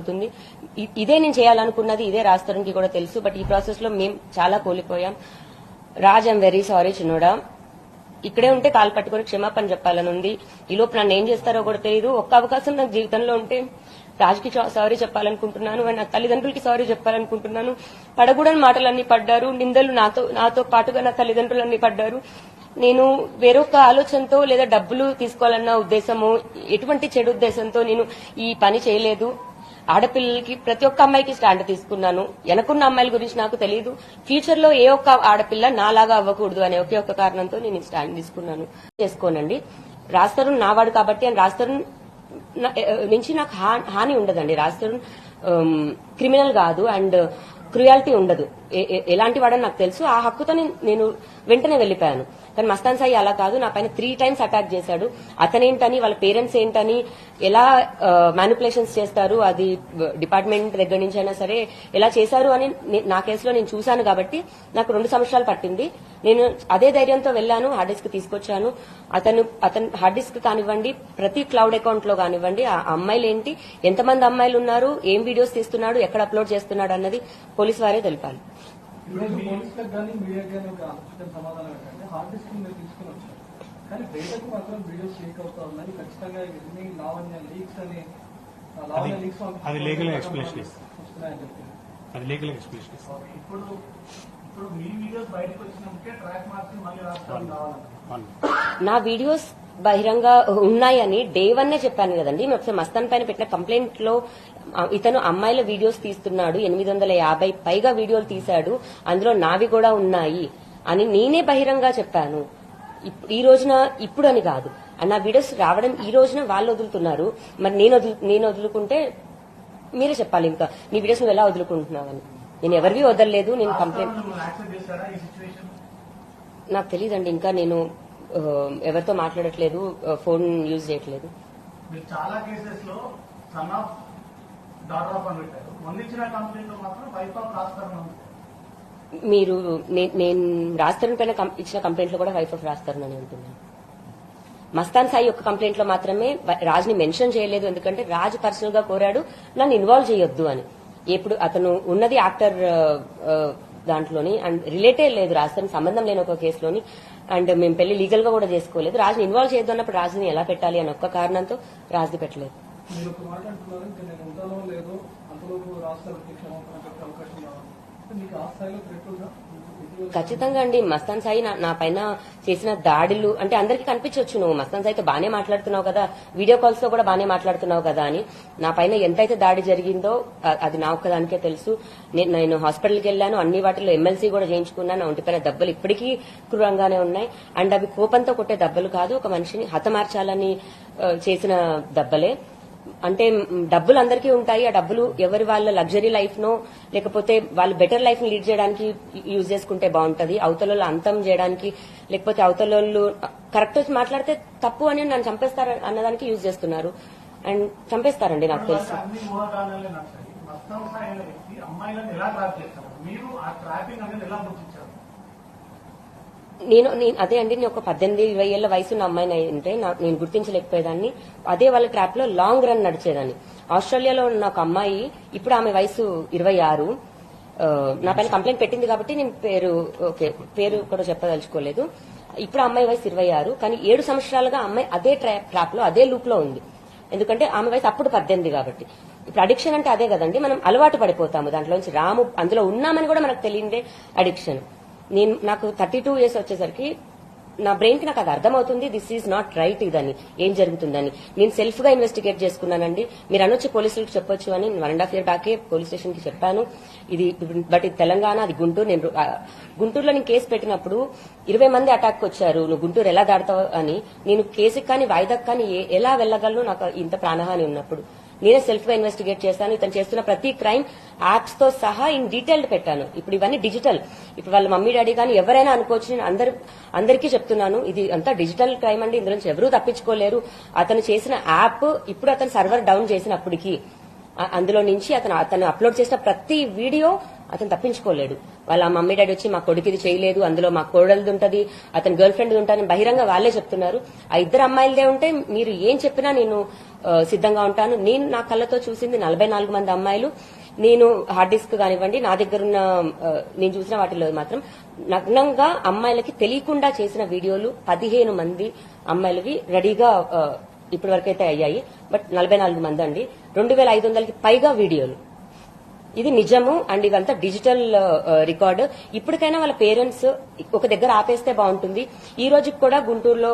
అవుతుంది ఇదే నేను చేయాలనుకున్నది ఇదే రాస్తానికి కూడా తెలుసు బట్ ఈ ప్రాసెస్లో మేము చాలా కోల్పోయాం. రాజ్ ఐమ్ వెరీ సారీ చిన్నోడా. ఇక్కడే ఉంటే కాలు పట్టుకొని క్షమాపణ చెప్పాలని ఉంది. ఈ లోపు నన్ను ఏం చేస్తారో కూడా తెలియదు ఒక్క అవకాశం నాకు జీవితంలో ఉంటే రాజ్కి సారీ చెప్పాలనుకుంటున్నాను అండ్ నా తల్లిదండ్రులకి సారీ చెప్పాలనుకుంటున్నాను. పడకూడని మాటలన్నీ పడ్డారు నిందలు నాతో నాతో పాటుగా నా తల్లిదండ్రులన్నీ పడ్డారు. నేను వేరొక ఆలోచనతో లేదా డబ్బులు తీసుకోవాలన్న ఉద్దేశము ఎటువంటి చెడు ఉద్దేశంతో నేను ఈ పని చేయలేదు. ఆడపిల్లలకి ప్రతి ఒక్క అమ్మాయికి స్టాండ్ తీసుకున్నాను. వెనకున్న అమ్మాయిల గురించి నాకు తెలియదు ఫ్యూచర్లో ఏ ఒక్క ఆడపిల్ల నాలాగా అవ్వకూడదు అనే ఒకే ఒక్క కారణంతో నేను స్టాండ్ తీసుకున్నాను. చేసుకోనండి. రాస్తారు నావాడు కాబట్టి అని రాస్తారు నుంచి నాకు హా- హాని ఉండదండి. రాస్తారు క్రిమినల్ కాదు అండ్ క్రుయాలిటీ ఉండదు. ఎలాంటి వాడని నాకు తెలుసు. ఆ హక్కుతో నేను- వెంటనే వెళ్ళిపోయాను కానీ మస్తాన్ సాయి అలా కాదు. నా పైన త్రీ టైమ్స్ అటాక్ చేశాడు. అతనేంటని వాళ్ళ పేరెంట్స్ ఏంటని ఎలా మ్యానిపులేషన్స్ చేస్తారు అది డిపార్ట్మెంట్ దగ్గర నుంచి అయినా సరే ఎలా చేశారు అని నా కేసులో నేను చూశాను కాబట్టి నాకు రెండు సంవత్సరాలు పట్టింది. నేను అదే ధైర్యంతో వెళ్ళాను హార్డ్ డిస్క్ తీసుకొచ్చాను. అతను అతను హార్డ్ డిస్క్ కానివ్వండి ప్రతి క్లౌడ్ అకౌంట్లో కానివ్వండి ఆ అమ్మాయిలు ఏంటి ఎంతమంది అమ్మాయిలు ఉన్నారు ఏం వీడియోస్ తీస్తున్నాడు ఎక్కడ అప్లోడ్ చేస్తున్నాడు అన్నది పోలీస్ వారే తెలిపాలి. పోలీసులకు కానీ మీడియాకి కానీ ఒక ఆలోచన సమాధానం ఏంటంటే హార్డ్ డిస్క్ మీరు తీసుకుని వచ్చారు. కానీ బయటకు మాత్రం వీడియోస్ లీక్ అవుతా ఉన్నాయి. ఖచ్చితంగా ఇవన్నీ లావణ్య లీక్స్ అని ఆ లావణ్య లీక్స్ అది. వస్తున్నాయని చెప్పి. అది లీగల్ ఎక్స్ప్లెనేషన్ ఇస్తాం ఇప్పుడు ఇప్పుడు మీ వీడియోస్ బయటకు వచ్చినాకే ట్రాక్ మార్చి మళ్ళీ రాష్ట్రాలు కావాలంట నా వీడియోస్ బహిరంగ ఉన్నాయని డే వన్ చెప్పాను కదండి. ఒకసారి మస్తాన్ పైన పెట్టిన కంప్లైంట్లో ఇతను అమ్మాయిల వీడియోస్ తీస్తున్నాడు. ఎనిమిది వందల యాభై పైగా వీడియోలు తీశాడు. అందులో నావి కూడా ఉన్నాయి అని నేనే బహిరంగ చెప్పాను. ఈ రోజున ఇప్పుడు అని కాదు. నా వీడియోస్ రావడం ఈ రోజున వాళ్ళు వదులుతున్నారు. మరి నేను వదులు- నేను వదులుకుంటే మీరే చెప్పాలి ఇంకా. నీ వీడియోస్ నువ్వు ఎలా వదులుకుంటున్నావని. నేను ఎవరివి వదలలేదు నేను కంప్లైంట్ నాకు తెలియదండి ఇంకా నేను ఎవరితో మాట్లాడట్లేదు ఫోన్ యూజ్ చేయట్లేదు. మీరు చాలా కేసెస్లో సన్ ఆఫ్ డాటర్ ఆఫ్ అని పెట్టారు. మొన్న ఇచ్చిన కంప్లైంట్లో మాత్రం వైఫ్ ఆఫ్ రాస్తారు అని ఉంది. మీరు నే- నేను రాస్తారని పైన ఇచ్చిన కంప్లైంట్లో కూడా వైఫ్ ఆఫ్ రాస్తారని అని అంటున్నాను. మస్తాన్ సాయి యొక్క కంప్లైంట్లో మాత్రమే వ- రాజ్ని మెన్షన్ చేయలేదు. ఎందుకంటే రాజ్ పర్సనల్గా కోరాడు నన్ను ఇన్వాల్వ్ చేయొద్దు అని. ఎప్పుడు అతను ఉన్నది యాక్టర్ దాంట్లోని. అండ్ రిలేటే లేదు రాజుతో సంబంధం లేని ఒక కేసులోని అండ్ మేము పెళ్ళి లీగల్గా కూడా చేసుకోలేదు. రాజుని ఇన్వాల్వ్ చేయొద్దు అన్నప్పుడు రాజుని ఎలా పెట్టాలి అని ఒక్క కారణంతో రాజుని పెట్టలేదు. మీరు ఒక మాట అంటున్నారు ఇంకా నేను ఉంటానో లేదో అంతలోపు రాష్ట్రాలకి క్షమాపణ పెట్టే అవకాశం రావాలి. ఖచ్చితంగా అండి. మస్తాన్ సాయి నా- పైన చేసిన దాడులు అంటే అందరికీ కనిపించవచ్చు నువ్వు. మస్తాన్ సాయితో బానే మాట్లాడుతున్నావు కదా. వీడియో కాల్స్లో కూడా బానే మాట్లాడుతున్నావు కదా అని. నా పైన ఎంతైతే దాడి జరిగిందో అది నా ఒక్కదానికే తెలుసు. నేను హాస్పిటల్కి వెళ్ళాను. అన్ని వాటిలో ఎమ్మెల్సీ కూడా చేయించుకున్నాను. ఒంటి పైన దెబ్బలు ఇప్పటికీ క్రూరంగానే ఉన్నాయి. అండ్ అవి కోపంతో కొట్టే దెబ్బలు కాదు. ఒక మనిషిని హతమార్చాలని చేసిన దెబ్బలే. అంటే డబ్బులు అందరికీ ఉంటాయి. ఆ డబ్బులు ఎవరి వాళ్ళ లగ్జరీ లైఫ్ నో లేకపోతే వాళ్ళు బెటర్ లైఫ్ని లీడ్ చేయడానికి యూజ్ చేసుకుంటే బాగుంటది. అవతల అంతం చేయడానికి లేకపోతే అవతల కరెక్ట్ మాట్లాడితే తప్పు అని నన్ను చంపేస్తారు అన్నదానికి యూజ్ చేస్తున్నారు. అండ్ చంపేస్తారండి నాకు తెలుసు. అమ్మాయిలను ఎలా ట్రాప్ చేస్తారు? మీరు ఆ ట్రాపింగ్ అనేది ఎలా గుర్తించారు? నేను నేను అదే అండి నేను ఒక పద్దెనిమిది ఇరవై ఏళ్ళ వయసు ఉన్న అమ్మాయిని అంటే ఉంటే నేను గుర్తించలేకపోయేదాన్ని. అదే వాళ్ళ ట్రాప్లో లాంగ్ రన్ నడిచేదాన్ని. ఆస్ట్రేలియాలో ఉన్న ఒక అమ్మాయి ఇప్పుడు ఆమె వయసు ఇరవై ఆరు. నా పైన కంప్లైంట్ పెట్టింది కాబట్టి నేను పేరు ఓకే పేరు కూడా చెప్పదలుచుకోలేదు. ఇప్పుడు అమ్మాయి వయసు ఇరవై ఆరు కానీ ఏడు సంవత్సరాలుగా అమ్మాయి అదే ట్రాప్లో అదే లూప్లో ఉంది. ఎందుకంటే ఆమె వయసు అప్పుడు పద్దెనిమిది కాబట్టి. ఇప్పుడు అడిక్షన్ అంటే అదే కదండి మనం అలవాటు పడిపోతాము. దాంట్లోంచి రాము అందులో ఉన్నామని కూడా మనకు తెలియదే అడిక్షన్ నేను నాకు థర్టీ టూ ఇయర్స్ వచ్చేసరికి నా బ్రెయిన్కి నాకు అది అర్థమవుతుంది దిస్ ఈజ్ నాట్ రైట్ ఇదని ఏం జరుగుతుందని. నేను సెల్ఫ్గా ఇన్వెస్టిగేట్ చేసుకున్నానండి. మీరు అనొచ్చి పోలీసులకు చెప్పొచ్చు అని వన్ అండ్ హాఫ్ ఇయర్ బ్యాకే పోలీస్ స్టేషన్కి చెప్పాను. ఇది బట్ ఇది తెలంగాణ అది గుంటూరు నేను గుంటూరులో నేను కేసు పెట్టినప్పుడు ఇరవై మంది అటాక్ వచ్చారు. నువ్వు గుంటూరు ఎలా దాడతావు అని నేను కేసుకి కానీ వాయిదాకి కానీ ఏ- ఎలా వెళ్ళగలను నాకు ఇంత ప్రాణహాని ఉన్నప్పుడు. నేనే సెల్ఫ్గా ఇన్వెస్టిగేట్ చేశాను. ఇతను చేస్తున్న ప్రతి క్రైమ్ యాప్స్తో సహా ఇన్ డీటెయిల్డ్ పెట్టాను. ఇప్పుడు ఇవన్నీ డిజిటల్ ఇప్పుడు వాళ్ళ మమ్మీ డాడీ కానీ ఎవరైనా అనుకోవచ్చు నేను అందరు అందరికీ చెప్తున్నాను ఇది అంతా డిజిటల్ క్రైమ్ అండి. ఇందులో నుంచి ఎవరూ తప్పించుకోలేరు. అతను చేసిన యాప్ ఇప్పుడు అతను సర్వర్ డౌన్ చేసినప్పటికీ అందులో నుంచి అతను అతను అప్లోడ్ చేసిన ప్రతి వీడియో అతను తప్పించుకోలేడు. వాళ్ళ మమ్మీ డాడీ వచ్చి మా కొడుకు ఇది చేయలేదు అందులో మా కోడలిది ఉంటది అతని గర్ల్ ఫ్రెండ్ ఉంటారని బహిరంగ వాళ్ళే చెప్తున్నారు. ఆ ఇద్దరు అమ్మాయిలదే ఉంటే మీరు ఏం చెప్పినా నేను సిద్ధంగా ఉంటాను. నేను నా కళ్ళతో చూసింది నలభై నాలుగు మంది అమ్మాయిలు. నేను హార్డ్ డిస్క్ కానివ్వండి నా దగ్గర ఉన్న నేను చూసిన వాటిలో మాత్రం నగ్నంగా అమ్మాయిలకి తెలియకుండా చేసిన వీడియోలు పదిహేను మంది అమ్మాయిలవి రెడీగా ఇప్పటి వరకైతే అయ్యాయి. బట్ నలభై నాలుగు మంది అండి. రెండు వేల ఐదు వందలకి పైగా వీడియోలు. ఇది నిజము అండ్ ఇదంతా డిజిటల్ రికార్డు. ఇప్పటికైనా వాళ్ళ పేరెంట్స్ ఒక దగ్గర ఆపేస్తే బాగుంటుంది. ఈ రోజుకి కూడా గుంటూరులో